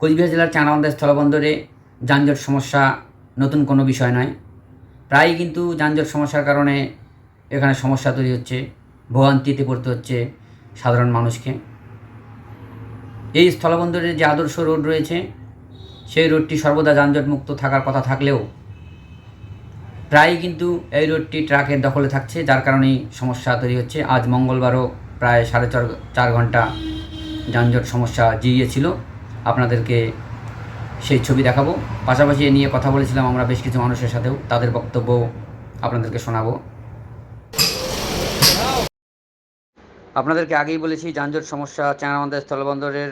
কোচবিহার জেলার চাঁড়াবান্ধা স্থলবন্দরে যানজট সমস্যা নতুন কোনো বিষয় নয়। প্রায়ই কিন্তু যানজট সমস্যার কারণে এখানে সমস্যা তৈরি হচ্ছে, ভোগান্তিতে পড়তে হচ্ছে সাধারণ মানুষকে। এই স্থলবন্দরের যে আদর্শ রোড রয়েছে, সেই রোডটি সর্বদা যানজট মুক্ত থাকার কথা থাকলেও প্রায়ই কিন্তু এই রোডটি ট্রাকের দখলে থাকছে, যার কারণেই সমস্যা তৈরি হচ্ছে। আজ মঙ্গলবারও প্রায় সাড়ে চার চার ঘণ্টা যানজট সমস্যা জিইয়েছিল আপনাদেরকে সেই ছবি দেখাবো। পাশাপাশি এ নিয়ে কথা বলেছিলাম আমরা বেশ কিছু মানুষের সাথেও। তাদের বক্তব্য আপনাদেরকে শোনাবো। আপনাদেরকে আগেই বলেছি, যানজট সমস্যা চ্যাংরাবান্ধা স্থলবন্দরের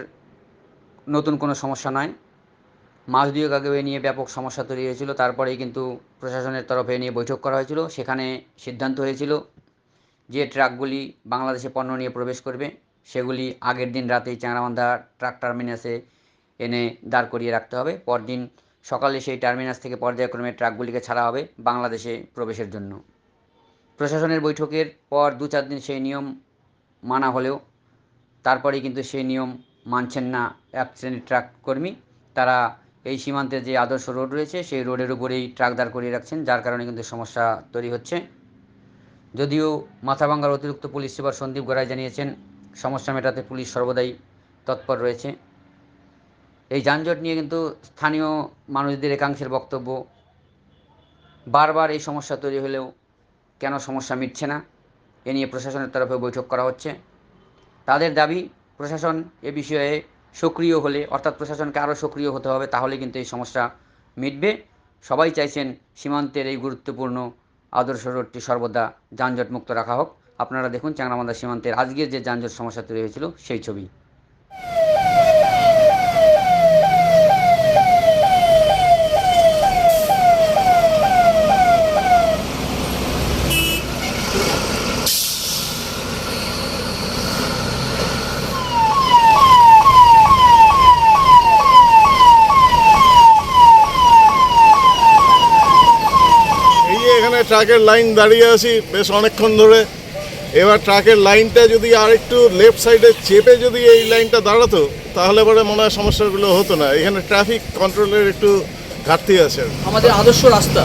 নতুন কোনো সমস্যা নয়। মাস দুয়েক আগেও এ নিয়ে ব্যাপক সমস্যা তৈরি হয়েছিল। তারপরেই কিন্তু প্রশাসনের তরফে নিয়ে বৈঠক করা হয়েছিল। সেখানে সিদ্ধান্ত হয়েছিল যে ট্রাকগুলি বাংলাদেশে পণ্য নিয়ে প্রবেশ করবে। সেগুলি আগের দিন রাতেই চ্যাংরাবান্ধা ট্রাক টার্মিনাসে এনে দাঁড় করিয়ে রাখতে হবে। পরদিন সকালে সেই টার্মিনাস থেকে পর্যায়ক্রমে ট্রাকগুলিকে ছাড়া হবে বাংলাদেশে প্রবেশের জন্য। প্রশাসনের বৈঠকের পর দু চার দিন সেই নিয়ম মানা হলেও তারপরেই কিন্তু সেই নিয়ম মানছেন না এক শ্রেণির ট্রাক কর্মী। তারা এই সীমান্তের যে আদর্শ রোড রয়েছে সেই রোডের উপরেই ট্রাক দাঁড় করিয়ে রাখছেন, যার কারণে কিন্তু সমস্যা তৈরি হচ্ছে। যদিও মাথাভাঙ্গার অতিরিক্ত পুলিশ সুপার সন্দীপ গড়াই জানিয়েছেন, সমস্যা মেটাতে পুলিশ সর্বদাই তৎপর রয়েছে। এই যানজট নিয়ে কিন্তু স্থানীয় মানুষদের একাংশের বক্তব্য, বারবার এই সমস্যা তৈরি হলেও কেন সমস্যা মিটছে না, এ নিয়ে প্রশাসনের তরফে বৈঠক করা হচ্ছে। তাদের দাবি, প্রশাসন এ বিষয়ে সক্রিয় হলে, অর্থাৎ প্রশাসনকে আরও সক্রিয় হতে হবে, তাহলে কিন্তু এই সমস্যা মিটবে। সবাই চাইছেন সীমান্তের এই গুরুত্বপূর্ণ আদর্শ রোডটি সর্বদা যানজটমুক্ত রাখা হোক। আপনারা দেখুন চ্যাংরামান্দা সীমান্তের আজকের যে যানজট সমস্যা তৈরি হয়েছিল, সেই ছবি এই যে এখানে ট্রাকের লাইন দাঁড়িয়ে আছি বেশ অনেকক্ষণ ধরে। এবার ট্রাকের লাইনটা যদি আর একটু লেফট সাইডে চেপে যদি এই লাইনটা দাঁড়াতো, তাহলে পরে মনে হয় সমস্যাগুলো হতো না। এখানে ট্রাফিক কন্ট্রোলের একটু ঘাটতি আছে আমাদের আদর্শ রাস্তা।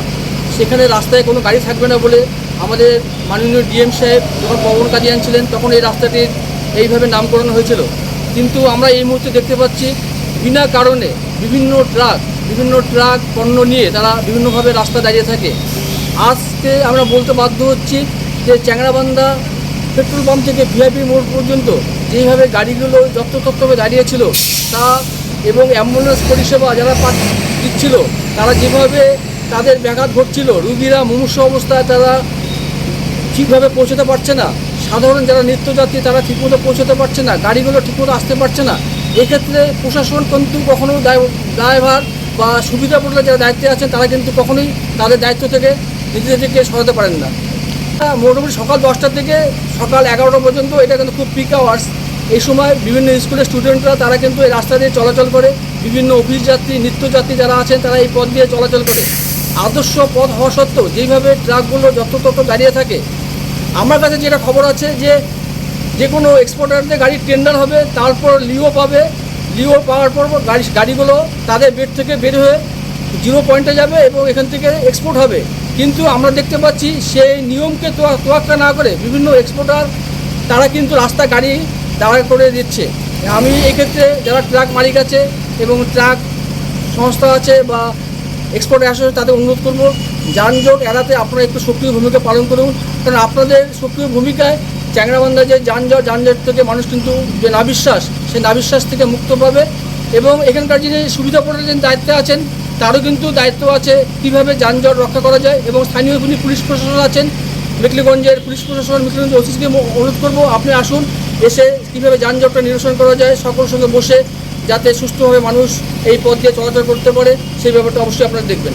সেখানে রাস্তায় কোনো গাড়ি থাকবে না বলে আমাদের মাননীয় ডিএম সাহেব যখন পবন কাদিয়ান ছিলেন তখন এই রাস্তাটির এইভাবে নামকরণ হয়েছিল। কিন্তু আমরা এই মুহূর্তে দেখতে পাচ্ছি, বিনা কারণে বিভিন্ন ট্রাক বিভিন্ন ট্রাক পণ্য নিয়ে তারা বিভিন্নভাবে রাস্তা দাঁড়িয়ে থাকে। আজকে আমরা বলতে বাধ্য হচ্ছি যে চ্যাংরাবান্ধা পেট্রোল পাম্প থেকে ভিআইপি মোড় পর্যন্ত যেইভাবে গাড়িগুলো যত্রতত্রভাবে দাঁড়িয়েছিল তা এবং অ্যাম্বুলেন্স পরিষেবা যারা পা দিচ্ছিল, তারা যেভাবে তাদের ব্যাঘাত ঘটছিল, রুগীরা মুমূর্ষ অবস্থায় তারা ঠিকভাবে পৌঁছতে পারছে না, সাধারণ যারা নিত্যযাত্রী তারা ঠিকমতো পৌঁছতে পারছে না, গাড়িগুলো ঠিকমতো আসতে পারছে না। এক্ষেত্রে প্রশাসন কিন্তু কখনো দায়- দায়ভার বা সুবিধা পড়লে যারা দায়িত্বে আছেন, তারা কিন্তু কখনোই তাদের দায়িত্ব থেকে নিজেদেরকে সরাতে পারেন না। মোটামুটি সকাল দশটা থেকে সকাল এগারোটা পর্যন্ত এটা কিন্তু খুব পিক আওয়ার্স এই সময় বিভিন্ন স্কুলের স্টুডেন্টরা তারা কিন্তু এই রাস্তা দিয়ে চলাচল করে। বিভিন্ন অফিস যাত্রী নিত্যযাত্রী যারা আছেন, তারা এই পথ দিয়ে চলাচল করে। আদর্শ পথ হওয়া সত্ত্বেও যেইভাবে ট্রাকগুলো যত্রতত্র দাঁড়িয়ে থাকে, আমার কাছে যেটা খবর আছে যে যে কোনো এক্সপোর্টারদের গাড়ির টেন্ডার হবে, তারপর লিও পাবে। লিও পাওয়ার পর গাড়ি, গাড়িগুলো তাদের বেড থেকে বের হয়ে জিরো পয়েন্টে যাবে এবং এখান থেকে এক্সপোর্ট হবে। কিন্তু আমরা দেখতে পাচ্ছি সেই নিয়মকে তোয়া- তোয়াক্কা না করে বিভিন্ন এক্সপোর্টার তারা কিন্তু রাস্তা গাড়ি দাঁড়া করে দিচ্ছে। আমি এক্ষেত্রে যারা ট্রাক মালিক আছে এবং ট্রাক সংস্থা আছে বা এক্সপোর্ট অ্যাসোসিয়েশন তাদের অনুরোধ করব, যানজট এড়াতে আপনারা একটু সক্রিয় ভূমিকা পালন করুন। কারণ আপনাদের সক্রিয় ভূমিকায় চ্যাংরাবান্ধা যে যানজট যানজট থেকে মানুষ কিন্তু যে নাবিশ্বাস, সেই নাবিশ্বাস থেকে মুক্ত পাবে এবং এখানকার যিনি সুবিধা প্রদানের দায়িত্বে আছেন তারও কিন্তু দায়িত্ব আছে কীভাবে যানজট রক্ষা করা যায় এবং স্থানীয় যিনি পুলিশ প্রশাসন আছেন, মেকলিগঞ্জের পুলিশ প্রশাসন মেকলিগঞ্জ অফিসকে অনুরোধ করব, আপনি আসুন, এসে কীভাবে যানজটটা নিরসন করা যায় সকল সঙ্গে বসে যাতে সুস্থভাবে মানুষ এই পথ দিয়ে চলাচল করতে পারে, সেই ব্যাপারটা অবশ্যই আপনারা দেখবেন।